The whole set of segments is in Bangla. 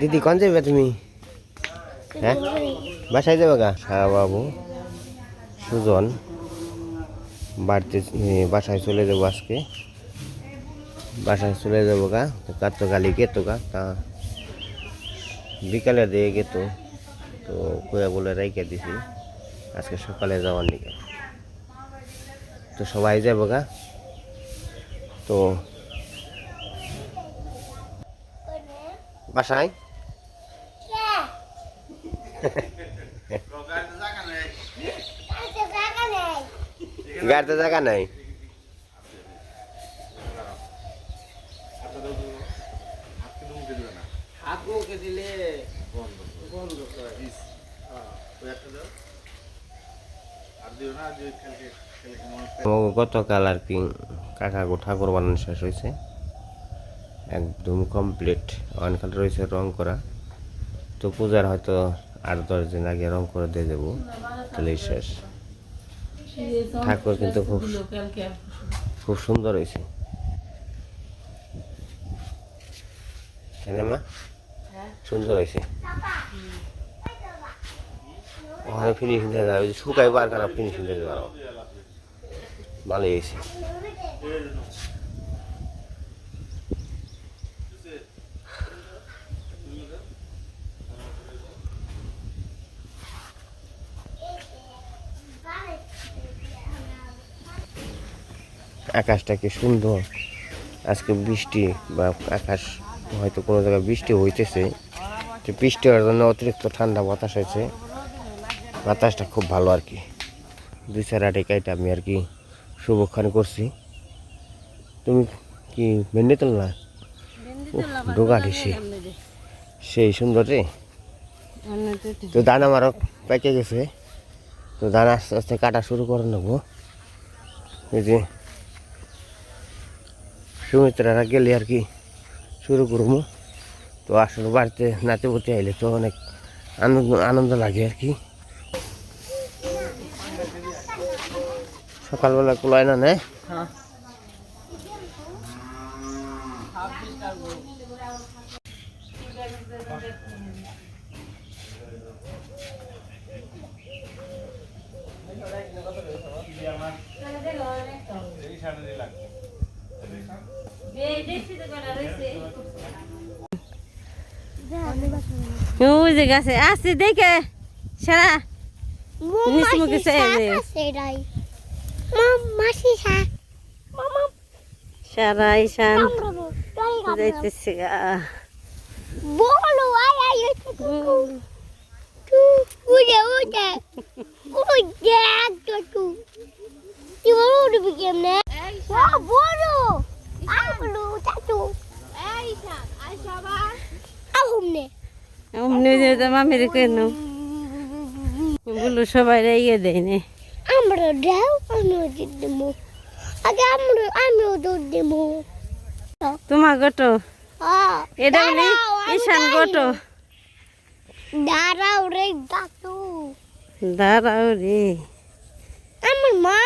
দিদি কোন যাবে তুমি? হ্যাঁ? বাসায় যাবে গা? সারা বাবু। সুজন বাড়িতে বাসায় চলে যাব আজকে। বাসায় চলে যাব গা? তো গালি গেতো গা? তা বিকালে দিয়ে গেতো তো? কয়া বলে রেখে দিছি। আজকে সকালে যাওয়ার নিকে। তো সবাই যাব গা? তো বাসায়? গাড়িতে জায়গা নাই। গতকাল আর কি কাকা ঠাকুর বানানো শেষ হয়েছে। একদম কমপ্লিট অনেকখান রয়েছে রং করা। তো পূজার হয়তো আট দশ দিন আগে রং করে দিয়ে দেবো। তাহলেই শেষ। ঠাকুর কিন্তু খুব খুব সুন্দর হয়েছে। মা সুন্দর হয়েছে। ওখানে ফিনিশিং দেখা যাবে। শুকাই বার করা ফিনিশিং দেখা যাবে। ভালো হয়েছে। আকাশটা কি সুন্দর। আজকে বৃষ্টি বা আকাশ হয়তো কোনো জায়গায় বৃষ্টি হইতেছে। তো বৃষ্টি হওয়ার জন্য অতিরিক্ত ঠান্ডা বাতাস হয়েছে। বাতাসটা খুব ভালো আর কি। দুই চার আটে কাইটা আমি আর কি শুভক্ষণ করছি। তুমি কি ভেন্ডি তোল না? ডোগা দিছি। সেই সুন্দর রে। তো দানা আমারও পেকে গেছে। তো দানা আস্তে আস্তে কাটা শুরু করে নেব। এই যে সুমিত্রারা গেলে আর কি শুরু করব। তো আসলে বাড়িতে নাতে পড়তে আইলে তো অনেক আনন্দ আনন্দ লাগে আর কি। সকালবেলা কুলায় না নেয় ওই যে গাছে আসছে দেখে। সারা। নিচে মুখে চেয়ে দে। সেটাই মম। মাসি সা মামা সারা কামড়াবো যাইতেছে গা। বলো আই তু উড়ে উড়ে উড়ে একটু তুই উড়বি কেমনে? ও মামির কেন? বলল সবাই ইয়ে দেয় নে। আমরা দাও আমরা দিমু আগে আমরা আমিও দুধ দিমু তোমার গটো এটা বলি ঈশান গটো দাঁড়াও রে দাতু দাঁড়াও রে। আমার মা?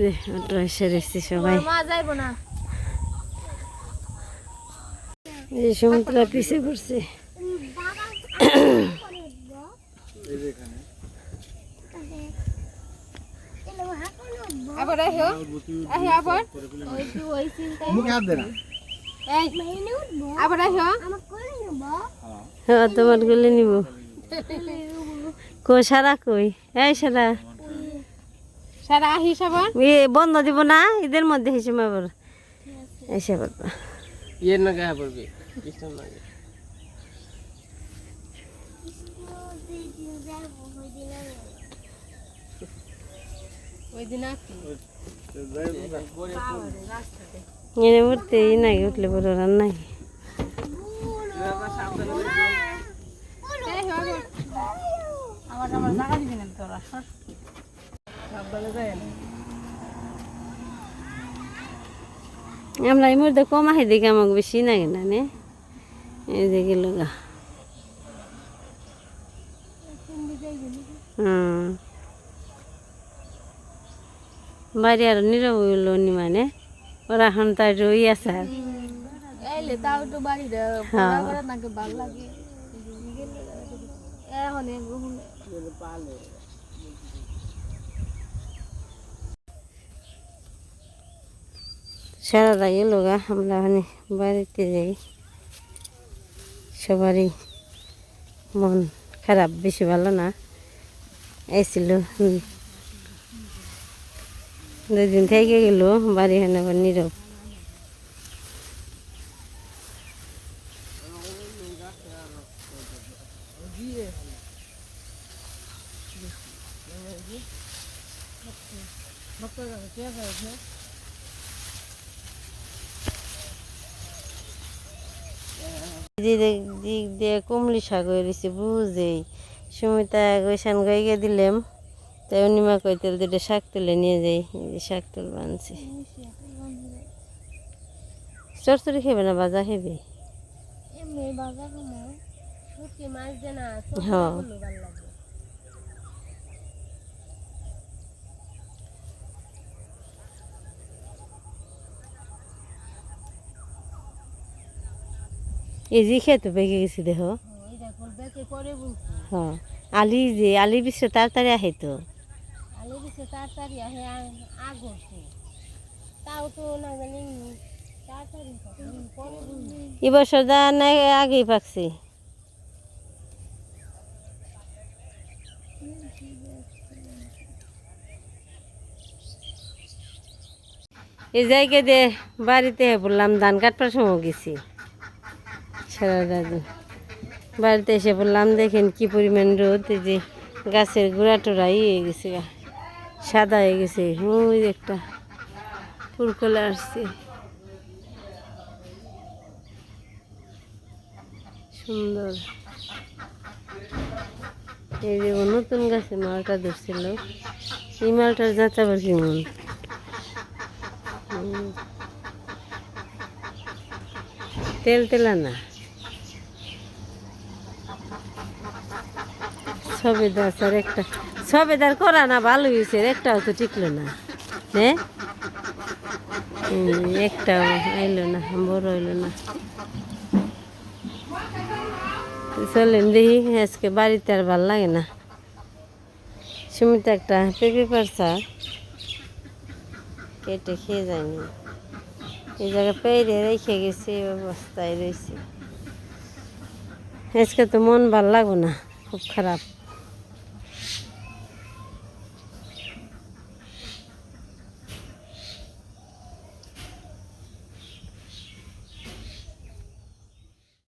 যে এসে সবাই। মা যাইবো না। এই যে সমুদ্র পিছে পড়ছে আবার আইও আইও আবার। ওই তুই ওই চিন্তা মুখে হাত দে না। এই। মেনু আবার আইও আমার কোলে নেব হ্যাঁ তোমারগুলো নিব। কই সারা কই? এই সারা। সারা আহি সাবার এ বন্ধ দিব না? ঈদের মধ্যে হিসেবে আবার। এসে পারবা ইয়ে না গায়ে পড়বি লাগে উঠতে নাই উঠলে বড় রান্নাই আমার আমার এই মধ্যে কম আহি দেখে আমাকে বেশি নাই না নে এই যে গেল গা হুম বাড়ি আর নিরব হইল নি মানে ওরা এখন তাই রই আছে আর আইলে তাও একটু বাড়িটা হ্যাঁ। পড়া করা নাকি ভালো লাগে এখন এরকম সারাটা গেল গা আমরা মানে বাড়িতে যাই সবারই মন খারাপ, বেশি ভালো না। এসেছিল হুম। দুই দিন থেকে গেল, বাড়ি হেন আবার নীরব। দিক দিক দিয়ে কুমলি শাক হয়েছে বুঝেই। সুমিতা গৈসান গাইকে দিলাম। তাই অনিমা কইতেল দুটো শাক তুলে নিয়ে যাই। শাক তুল বানছি চরচরি খেবে না বাজা খেবে হ্যাঁ। এই যে খেতে পেকে গেছি দেহ হ্যাঁ আলি যে আলি বিশ্ব তাড়াতাড়ি আহে তো। আলে তাড়াতাড়ি আহে তাও তো না জানি না আগেই পাকছে। এই জায়গায় দিয়ে বাড়িতে বললাম ধান কাটবার সময় গেছি। সারা দাদু বাড়িতে এসে বললাম, দেখেন কি পরিমাণ রোদ যে গাছের গোড়া ইয়ে হয়ে গেছে সাদা হয়ে গেছে, ওই একটা ফুলকলা আসছে। সুন্দর। এই যে নতুন গাছে মালটা ধরছিল এই মালটার জাত কেমন? হুম। তেল তেলা না? সবেদার, স্যার, একটা সবেদার করা না, ভালো হয়েছে একটাও তো টিকলো না। হ্যাঁ একটাও আইলো না, বড় হইল না। চলেন দেখি, আজকে বাড়িতে আর ভালো লাগে না। সুমিতা, একটা পেঁপে পারছা কেটে খেয়ে যায়নি। এই জায়গায় পেরে রেখে গেছে অবস্থায় রয়েছে। আজকে তো মন ভালো লাগো না, খুব খারাপ।